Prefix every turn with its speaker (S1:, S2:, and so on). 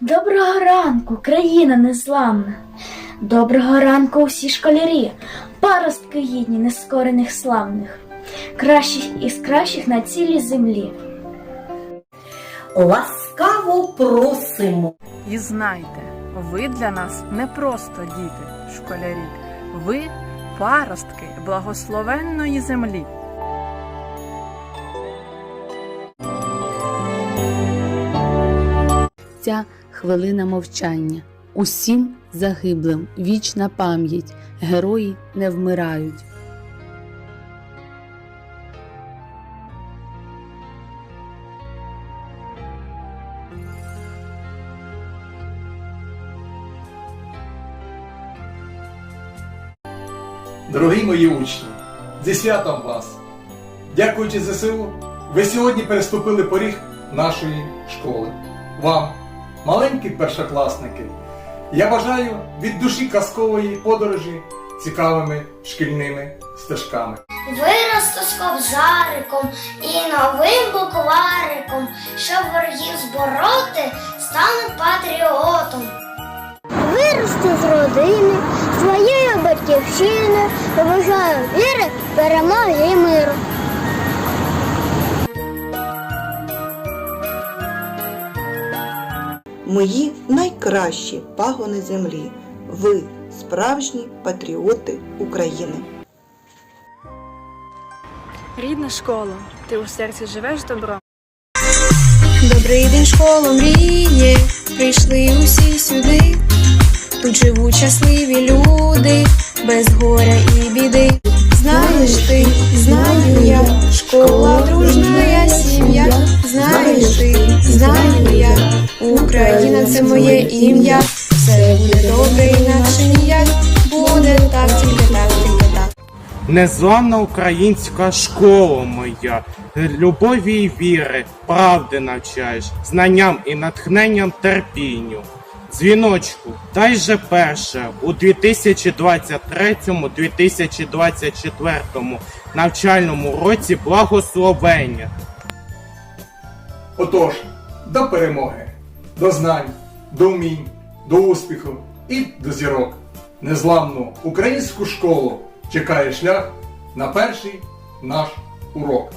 S1: Доброго ранку, країна незламна. Доброго ранку, усі школярі, паростки гідні нескорених славних, кращих із кращих на цілій землі.
S2: Ласкаво просимо.
S3: І знайте, ви для нас не просто діти, школярі, ви паростки благословенної землі.
S4: Ця хвилина мовчання. Усім загиблим вічна пам'ять. Герої не вмирають.
S5: Дорогі мої учні, зі святом вас! Дякуючи ЗСУ, ви сьогодні переступили поріг нашої школи. Вам, маленькі першокласники, я бажаю від душі казкової подорожі цікавими шкільними стежками.
S6: Виросту з ковзариком і новим буквариком, щоб ворогів збороти, стану патріотом. Виросту з родини, своєї батьківщини, побажаю віри, перемоги і миру.
S7: Мої найкращі пагони землі. Ви справжні патріоти України.
S8: Рідна школа, ти у серці живеш добром.
S9: Добрий день, школа мріє, прийшли усі сюди. Тут живуть щасливі люди, без горя і біди. Знаєш ти, знаю я, школа Україна це моє ім'я. Все буде добре, інакше ніяк. Буде так, тільки так, тільки так.
S10: Незламна українська школа моя, любові й віри, правди навчаєш, знанням і натхненням терпінню. Дзвіночку, дай же перше у 2023-2024 навчальному році благословення.
S5: Отож, до перемоги, до знань, до вмінь, до успіху і до зірок. Незламну українську школу чекає шлях на перший наш урок.